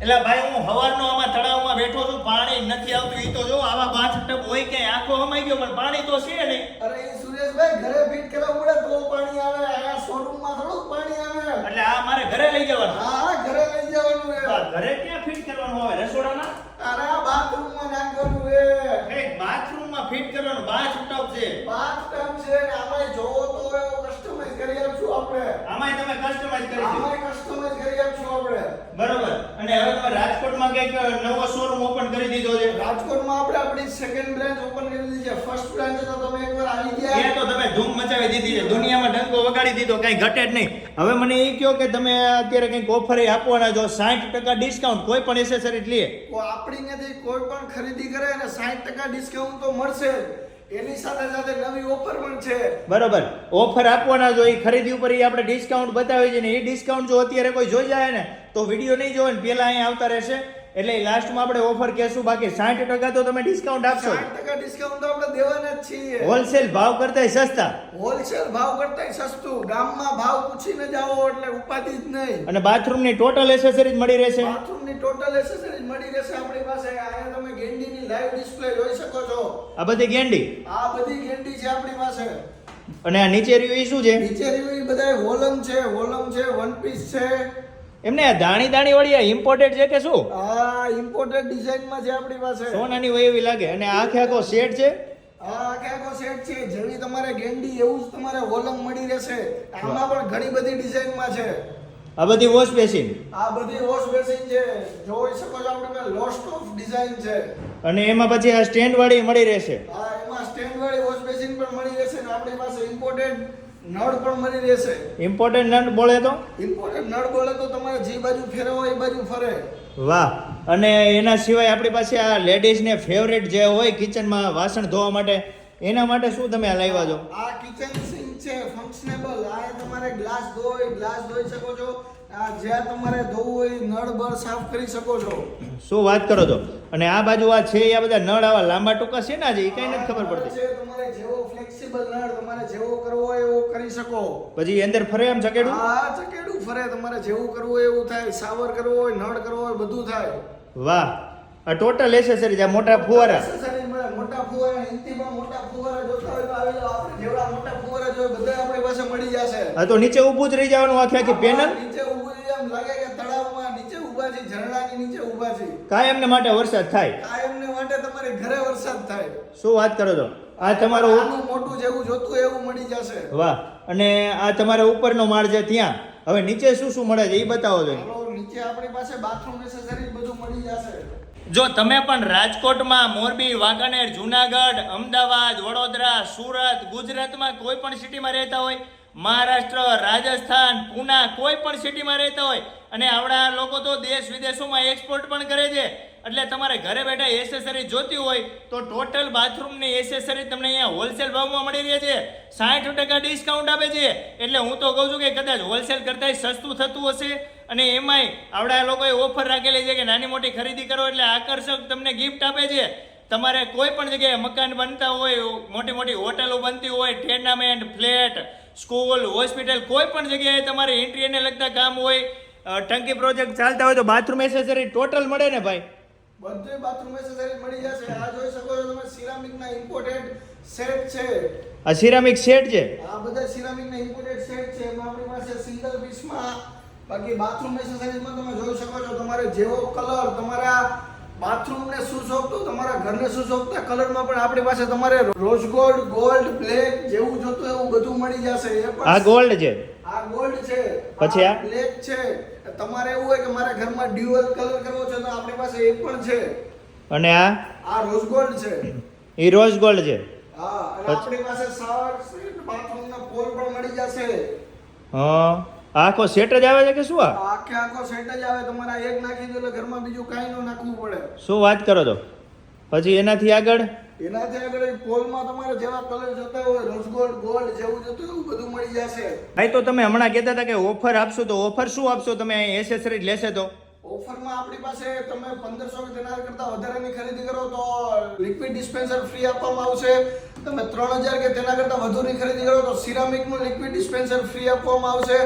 એટલે ભાઈ હું હવારનો આમાં તળાવમાં બેઠો છું પાણી નથી આવતું ઈ તો જો આવા બાથ ટપ હોય કે આખો હમાઈ ગયો પણ પાણી તો છે નહીં. અરે એ સુરેશભાઈ ઘરે ફિટ કરવા ઉડે તો પાણી આવે આ શોરૂમમાં થોડું પાણી આવે. એટલે આ મારે ઘરે લઈ જવાનું. હા ઘરે લઈ જવાનું છે. ઘરે ક્યાં ફિટ કરવાનું આવે રસોડામાં અરે બાથરૂમમાં નાખવાનું છે. એ બાથરૂમમાં ફિટ કરવાનું બાથ ટપ છે. બાથટબ છે ને આમાંય જોવો તો એવો કસ્ટમાઇઝ કરી આપશું આપણે આમાંય તમે કસ્ટમાઇઝ કરી દીધું આમાંય કસ્ટમાઇઝ કરી આપશું આપણે બરોબર અને હવે તમે કંઈક નવો શોરૂમ ઓપન કરી દીધો છે. રાજકોટમાં આપણે આપણી સેકન્ડ બ્રાન્ચ ઓપન કરી દીધી છે. ફર્સ્ટ બ્રાન્ચ તો તમે એકવાર આવી ગયા. એ તો તમે ધૂમ મચાવી દીધી છે. દુનિયામાં ડંકો વગાડી દીધો કઈ ઘટે જ નહીં. હવે મને એ કહો કે તમે અત્યારે કંઈક ઓફર આપવાના છો. સાઠ ટકા ડિસ્કાઉન્ટ કોઈ પણ એસેસરીઝ લઈએ તો આપણી ત્યાંથી કોઈ પણ ખરીદી કરે અને 60% ડિસ્કાઉન્ટ તો મળશે એની સાથે સાથે નવી ઓફર પણ છે. બરોબર. ઓફર આપવાના જો એ ખરીદી ઉપર એ આપણે ડિસ્કાઉન્ટ બતાવી છે ને એ ડિસ્કાઉન્ટ જો અત્યારે કોઈ જોઈ જાય ને તો વીડિયો નહીં જોવે ને પહેલાં અહીંયા આવતા રહેશે. એટલે લાસ્ટમાં આપણે ઓફર કહેશું બાકી સાઠ ટકા તો તમે ડિસ્કાઉન્ટ આપશો. 60% ડિસ્કાઉન્ટ તો આપણે દેવાના જ છીએ. હોલસેલ ભાવ કરતા સસ્તા. હોલસેલ ભાવ કરતાંય સસ્તું. ગામમાં ભાવ પૂછીને જાઓ એટલે ઉપાધિ જ નહીં. અને બાથરૂમની ટોટલ એસેસરીઝ મળી રહેશે. બાથરૂમની ટોટલ એસેસરીઝ મળી રહેશે આપણી પાસે. અહીંયા તમે ગેંડીની લાઈવ ડિસ્પ્લે જોઈ શકો છો. આ બધી ગેંડી? આ બધી ગેંડી છે આપણી પાસે. અને આ નીચે રિવ્યુ શું છે? નીચે રિવ્યુ બધા બધાય વોલમ છે. હોલમ છે વન પીસ છે. એમને દાણી દાણી વાળી ઇમ્પોર્ટેડ છે કે શું? આ ઇમ્પોર્ટેડ ડિઝાઇનમાં છે આપણી પાસે. સોનાની હોય એવી લાગે. અને આ આખે આખો સેટ છે? આ આખે આખો સેટ છે. જેવી તમારે ગેંડી એવું જ તમારે વોલમ મળી રહેશે. આમાં પણ ઘણી બધી ડિઝાઇનમાં છે. આ બધી વોશ બેસિન આ બધી વોશ બેસિન છે. જોઈ શકો છો આપણે લોસ્ટ ઓફ ડિઝાઇન છે. અને એમાં પછી આ સ્ટેન્ડ વાળી મળી રહેશે? આ એમાં સ્ટેન્ડ વાળી વોશ બેસિન પણ મળી રહેશે ને આપણી પાસે ઇમ્પોર્ટેડ નળ પણ મળી રહેશે. ઇમ્પોર્ટન્ટ નળ બોલે તો? ઇમ્પોર્ટન્ટ નળ બોલે તો તમારે જે બાજુ ફેરવો એ બાજુ ફરે. વાહ. અને એના સિવાય આપણી પાસે આ લેડીઝને ફેવરેટ જે હોય કિચનમાં વાસણ ધોવા માટે એના માટે શું તમે લાવ્યા છો? આ કિચન સિંક છે ફંક્શનેબલ આ તમારે ગ્લાસ ધોઈ ગ્લાસ ધોઈ શકો છો. આ જ્યાં તમારે ધોવું હોય નળ બળ સાફ કરી શકો છો. શું વાત કરો છો? અને આ બાજુ આ છે આ બધા નળ આવા લાંબા ટૂંકા છે ને આજે? એ કઈ નથી ખબર પડતી. તમારે જેવો ફ્લેક્સિબલ નળ તમારે જેવો કરવો હોય એવો કરી શકો. પછી અંદર ફરે આમ ચકેડું? આ ચકેડું ફરે. તમારે જેવું કરવું હોય એવું થાય. સાવર કરવો હોય નળ કરવો હોય બધું થાય. વાહ. આ ટોટલ એસેસરીઝ આ મોટા ફુવારા. મોટા ફુવારા હિન્દીમાં મોટા ફુવારા જોતા હોય તો આવી જાઓ આપણે જેવડા મોટા ફુવારા જોઈએ બધા આપણી પાસે મળી જશે. આ તો નીચે ઊભું જ રહી જવાનું આખી આખી પેનલ એમ લાગે કે તળાવમાં નીચે ઊભા છે ઝરણાની નીચે ઊભા છે. કાયમને માટે વરસાદ થાય. કાયમને માટે તમારે ઘરે વરસાદ થાય. શું વાત કરો છો? આ તમારો મોટું જેવું જોતું એવું મળી જશે. વાહ. અને આ તમારા ઉપરનો માળ છે ત્યાં. હવે નીચે શું શું મળે છે એ બતાવો જોઈએ નીચે આપણી પાસે બાથરૂમ નેસેસરી બધું મળી જશે. જો તમે પણ રાજકોટમાં મોરબી વાંકાનેર જુનાગઢ અમદાવાદ વડોદરા સુરત ગુજરાતમાં કોઈ પણ સિટીમાં રહેતા હોય મહારાષ્ટ્ર, રાજસ્થાન, પૂના કોઈ પણ સિટીમાં રહેતા હોય અને આવડા લોકો તો દેશ વિદેશોમાં એક્સપોર્ટ પણ કરે છે. એટલે તમારે ઘરે બેઠા એસેસરી જોતી હોય તો ટોટલ બાથરૂમની એસેસરી તમને અહીંયા હોલસેલ ભાવમાં મળી રહે છે. સાઠ ટકા ડિસ્કાઉન્ટ આપે છે. એટલે હું તો કહું છું કે કદાચ હોલસેલ કરતાંય સસ્તું થતું હશે અને એમાંય આવડા લોકોએ ઓફર રાખેલી છે કે નાની મોટી ખરીદી કરો એટલે આકર્ષક તમને ગિફ્ટ આપે છે. તમારે કોઈ પણ જગ્યાએ મકાન બનતા હોય મોટી મોટી હોટલો બનતી હોય ટેર્નામેન્ટ ફ્લેટ સ્કૂલ હોસ્પિટલ કોઈ પણ જગ્યાએ તમારે એન્ટ્રીને લગતા કામ હોય ટંકી પ્રોજેક્ટ ચાલતા હોય તો બાથરૂમ એસેસરી ટોટલ મળે ને ભાઈ? બધું બાથરૂમ એસેસરી મળી જશે. આ જોઈ શકો છો તમે સિરામિકના ઇમ્પોર્ટેડ સેટ છે. આ સિરામિક સેટ છે? આ બધા સિરામિકના ઇમ્પોર્ટેડ સેટ છે. એમાં આપણી પાસે સિંગલ પીસમાં બાકી બાથરૂમ એસેસરીઝમાં તમે જોઈ શકો છો. તમારે જેવો કલર તમારા બાથરૂમને શું શોભતું તમારા ઘરને શું શોભતા કલરમાં પણ આપણી પાસે તમારે રોઝ ગોલ્ડ ગોલ્ડ બ્લેક જેવું જોતું એવું બધું મળી જશે. એ પણ આ ગોલ્ડ છે. આ ગોલ્ડ છે. પછી આ? બ્લેક છે. તમારે એવું હોય કે મારા ઘરમાં ડ્યુઅલ કલર કરવો છે તો આપણી પાસે એ પણ છે. અને આ? આ રોઝ ગોલ્ડ છે. એ રોઝ ગોલ્ડ છે. હા અને આપણી પાસે શર્ટ બાથરૂમના પોલ પણ મળી જશે. હા. આખો સેટ જ આવે છે કે શું આ? આખે આખો સેટ જ આવે તમારે એક નાખી દો એટલે ઘરમાં બીજું કાંઈ ન નાખવું પડે. શું વાત કરો છો? પછી એનાથી આગળ? એનાથી આગળ પોલમાં તમારે જેવા કલર જોતા હોય રોઝ ગોલ્ડ ગોલ્ડ જેવું જોતું એવું બધું મળી જશે. ભાઈ તો તમે હમણાં કહેતા હતા કે ઓફર આપશો તો ઓફર શું આપશો? તમે એસેસરી લેશે તો. ઓફરમાં આપણી પાસે તમે પંદરસો તેના કરતા વધારેની ખરીદી કરો તો લિક્વિડ ડિસ્પેન્સર ફ્રી આપવામાં આવશે. તમે ત્રણ હજાર કે તેના કરતા વધુની ખરીદી કરો તો સિરામિકનું લિક્વિડ ડિસ્પેન્સર ફ્રી આપવામાં આવશે.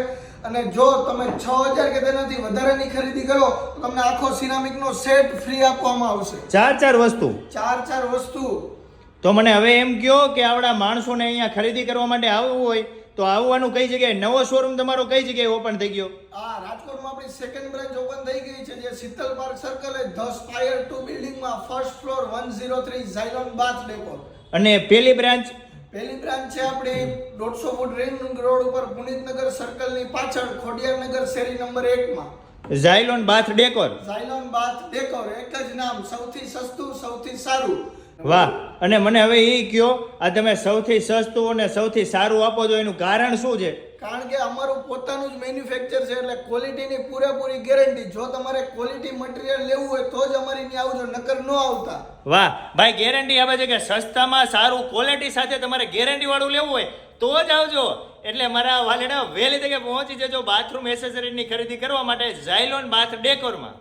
અને જો તમે છ હજાર કે તેનાથી વધારેની ખરીદી કરો તો તમને આખો સિરામિકનો સેટ ફ્રી આપવામાં આવશે. ચાર ચાર વસ્તુ. ચાર ચાર વસ્તુ. તો મને હવે એમ કહો કે આવડા માણસોને અહીંયા ખરીદી કરવા માટે આવવું હોય તો આવવાનું કઈ જગ્યાએ? નવો શોરૂમ તમારો કઈ જગ્યાએ ઓપન થઈ ગયો? આ રાજકોટમાં આપણી સેકન્ડ બ્રાન્ચ ઓપન થઈ ગઈ છે જે શીતલ પાર્ક સર્કલ એ ધ સ્પાયર ટુ બિલ્ડિંગમાં first floor one zero three Zylon bath decor અને પેલી બ્રાન્ચ પહેલી બ્રાન્ચ છે આપણી દોઢસો ફૂટ રિંગ રોડ ઉપર પુનિતનગર સર્કલની પાછળ ખોડિયારનગર શેરી નંબર એકમાં. ઝાયલોન બાથ ડેકોર. ઝાયલોન બાથ ડેકોર એક જ નામ સૌથી સસ્તું સૌથી સારું. વાહ અને મને હવે એ કયો આ તમે સૌથી સસ્તું અને સૌથી સારું આપો છો એનું કારણ શું છે? કારણ કે અમારું પોતાનું જ મેન્યુફેક્ચર છે એટલે ક્વોલિટીની પૂરેપૂરી ગેરંટી જો તમારે ક્વોલિટી મટીરિયલ લેવું હોય તો જ અમારી ત્યાં આવજો, નકર ન આવતા. વાહ, ભાઈ ગેરંટી આપે છે કે સસ્તામાં સારું ક્વોલિટી સાથે તમારે ગેરંટી વાળું લેવું હોય તો જ આવજો. એટલે મારા વાલેડા વહેલી તકે પહોંચી જજો બાથરૂમ એસેસરીની ખરીદી કરવા માટે ઝાયલોન બાથ ડેકોરમાં